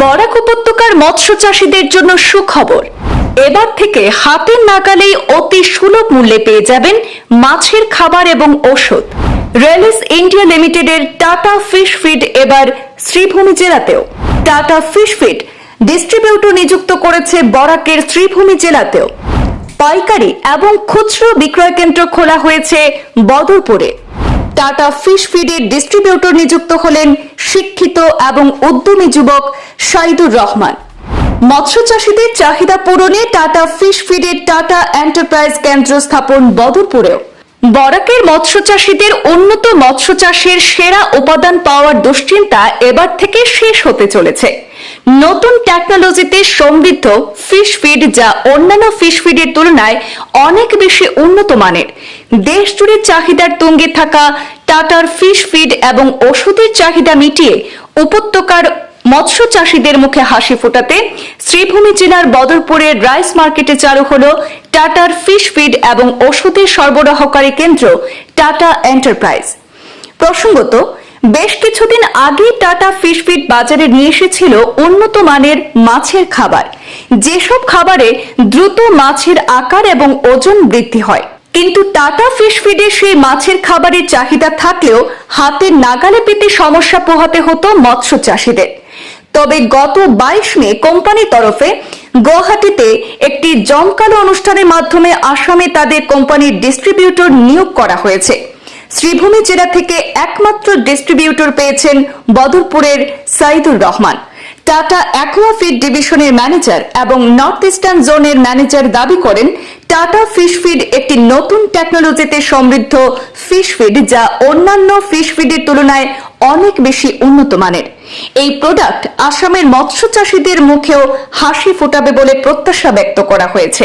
বরাক উপত্যকার মৎস্য চাষীদের জন্য সুখবর। এবার থেকে হাতের নাগালেই অতি সুলভ মূল্যে পেয়ে যাবেন মাছের খাবার এবং ওষুধ রেলিস ইন্ডিয়া লিমিটেডের টাটা ফিশ ফিড এবার শ্রীভূমি জেলাতেও। টাটা ফিশ ফিড ডিস্ট্রিবিউটর নিযুক্ত করেছে বরাকের শ্রীভূমি জেলাতেও। পাইকারি এবং খুচরো বিক্রয় কেন্দ্র খোলা হয়েছে বদরপুরে। টাটা ফিশ ফিডের ডিস্ট্রিবিউটর নিযুক্ত হলেন শিক্ষিত এবং উদ্যমী যুবক সাইদুর রহমান। মৎস্য চাষীদের চাহিদা পূরণে টাটা ফিশ ফিডের টাটা এন্টারপ্রাইজ কেন্দ্র স্থাপন বদরপুরেও। বরাকের মৎস্য চাষীদের উন্নত মৎস্য চাষের সেরা উপাদান পাওয়ার দুশ্চিন্তা এবার থেকে শেষ হতে চলেছে। নতুন টেকনোলজিতে সমৃদ্ধ ফিশ ফিড যা অন্যান্য ফিশ ফিডের তুলনায় অনেক বেশি উন্নত মানের। দেশ জুড়ে চাহিদার তুঙ্গে থাকা টাটার ফিশ ফিড এবং ওষুধের চাহিদা মিটিয়ে উপত্যকার মৎস্য চাষীদের মুখে হাসি ফোটাতে শ্রীভূমি জেলার বদরপুরের রাইস মার্কেটে চালু হল টাটার ফিশ ফিড এবং ওষুধের সরবরাহকারী কেন্দ্র টাটা এন্টারপ্রাইজ। প্রসঙ্গত বেশ কিছুদিন আগে টাটা ফিশ ফিড বাজারে নিয়ে এসেছিল উন্নত মানের মাছের খাবার। যেসব খাবারে দ্রুত মাছের আকার এবং ওজন বৃদ্ধি হয়। কিন্তু টাটা ফিশ ফিডে সেই মাছের খাবারের চাহিদা থাকলেও হাতের নাগালে পেতে সমস্যা পোহাতে হতো মৎস্য চাষীদের। তবে গত বাইশ মে কোম্পানির তরফে গুয়াহাটিতে একটি জমকালো অনুষ্ঠানের মাধ্যমে আসামে তাদের কোম্পানির ডিস্ট্রিবিউটর নিয়োগ করা হয়েছে। শ্রীভূমি জেলা থেকে একমাত্র ডিস্ট্রিবিউটর পেয়েছেন বদরপুরের সাইদুর রহমান। টাটা অ্যাকোয়াফিড ডিভিশনের ম্যানেজার এবং নর্থ ইস্টার্ন জোনের ম্যানেজার দাবি করেন, টাটা ফিশ ফিড একটি নতুন টেকনোলজিতে সমৃদ্ধ ফিশ ফিড যা অন্যান্য ফিশ ফিডের তুলনায় অনেক বেশি উন্নত মানের। এই প্রোডাক্ট আসামের মৎস্য চাষীদের মুখেও হাসি ফোটাবে বলে প্রত্যাশা ব্যক্ত করা হয়েছে।